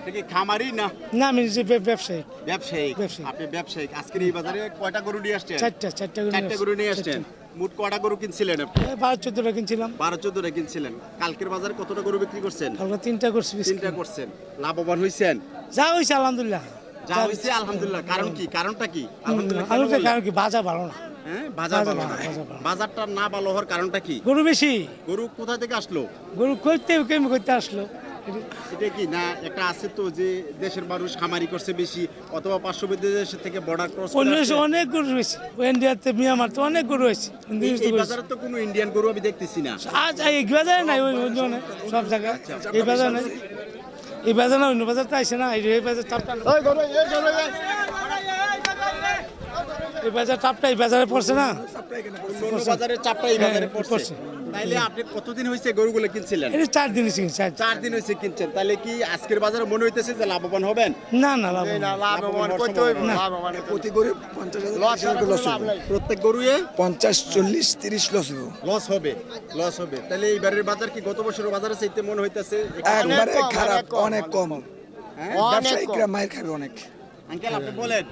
আপনি কি খামারি না? না আমি নিজে বে- ব্যবসায়ী ব্যবসায়িক। ব্যবসায়িক। আপনি ব্যবসায়িক। আজকের এই বাজারে কয়টা গরু নিয়ে আসছেন? চারটা চারটা করে চারটে গরু নিয়ে আসছেন। মোট কয়টা গরু কিনছিলেন আপনি? বারো চোদ্দটা কিনছিলাম। বারো চোদ্দটা কিনছিলেন। কালকের বাজারে কতটা গরু বিক্রি করছেন? কালকে তিনটা করছি তিনটা করছেন। লাভবান হয়েছেন যা হয়েছে আলহামদুলিল্লাহ। যা হয়েছে আলহামদুলিল্লাহ। কারণ কি? কারণটা কি? আলহামদুলিল্লাহ কেন আলুটা বললেন? কারণ কি? বাজা ভালো না। হ্যাঁ বাজার ভালো না। ভালো। বাজারটা না ভালো হওয়ার কারণটা কি? গরু বেশি। গরু কোথা থেকে আসলো? গরু করতে কেমন করতে আসলো। এটা কি না একটা আছে তো যে দেশের মানুষ খামারি করছে বেশি অথবা পার্শ্ববর্তী দেশ থেকে বর্ডার ক্রস অন্য দেশে অনেক গরু রয়েছে। ইন্ডিয়াতে মিয়ানমার তো অনেক গরু রয়েছে। এই বাজারে তো কোনো ইন্ডিয়ান গরু আমি দেখতেছি না। আজ এই বাজারে নাই ওই অন্য সব জায়গায়। এই বাজার নাই। এই বাজার না অন্য বাজার তো আসে না এই বাজার টাপটা না। এই বাজার এই বাজারে পড়ছে না? বাজারে চাপটা এই বাজারে হ্যাঁ, পড়ছে। পড়ছে। তাইলে আপনি কতদিন হয়েছে গরুগুলো কিনছিলেন? এটা চার দিন ছিল চার চার দিন হয়েছে কিনছেন। তাহলে কি আজকের বাজারে মনে হইতেছে যে লাভবান হবেন? না না। লাভবান করতে হইব প্রতি গরিব পঞ্চাশ হাজার লস হবে প্রত্যেক গরুয়ে পঞ্চাশ চল্লিশ তিরিশ লস হবে। লস হবে লস হবে। তাহলে এইবারের বাজার কি গত বছরের বাজারে চাইতে মনে হইতেছে? একবারে খারাপ অনেক কম। হ্যাঁ? ব্যবসায়িকরা মায়ের খাবে অনেক। আঙ্কেল আপনি বলেন।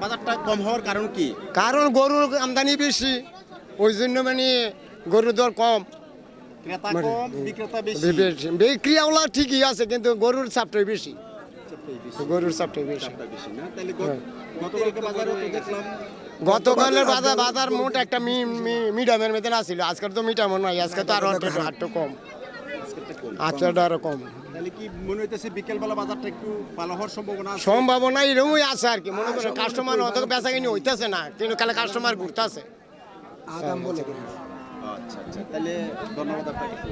বাজারটা কম হওয়ার কারণ কি? কারণ গরুর আমদানি বেশি ওই জন্য মানে গরুর দর কম। মানে, বিক্রিয়াওয়ালা ঠিকই আছে কিন্তু গরুর চাপটাই বেশি। গরুর চাপটাই বেশি। দেখলাম গতকালের বাজার বাজার মোট একটা মিডিয়ামের মধ্যে আছিল। আজকের তো মিডিয়াম নাই আজকে তো আরও হাটটা কম। আজকেরটা আরও কম। তাহলে কি মনে হইতেছে বিকেলবেলা বাজারটা একটু ভালো হওয়ার সম্ভাবনা আছে? সম্ভাবনা এরকমই আছে আর কি। মনে করেন কাস্টমার অত বেচা কিনি হইতেছে না। কিন্তু কালে কাস্টমার ঘুরতেছে। আচ্ছা আচ্ছা তাহলে ধন্যবাদ আপনাকে।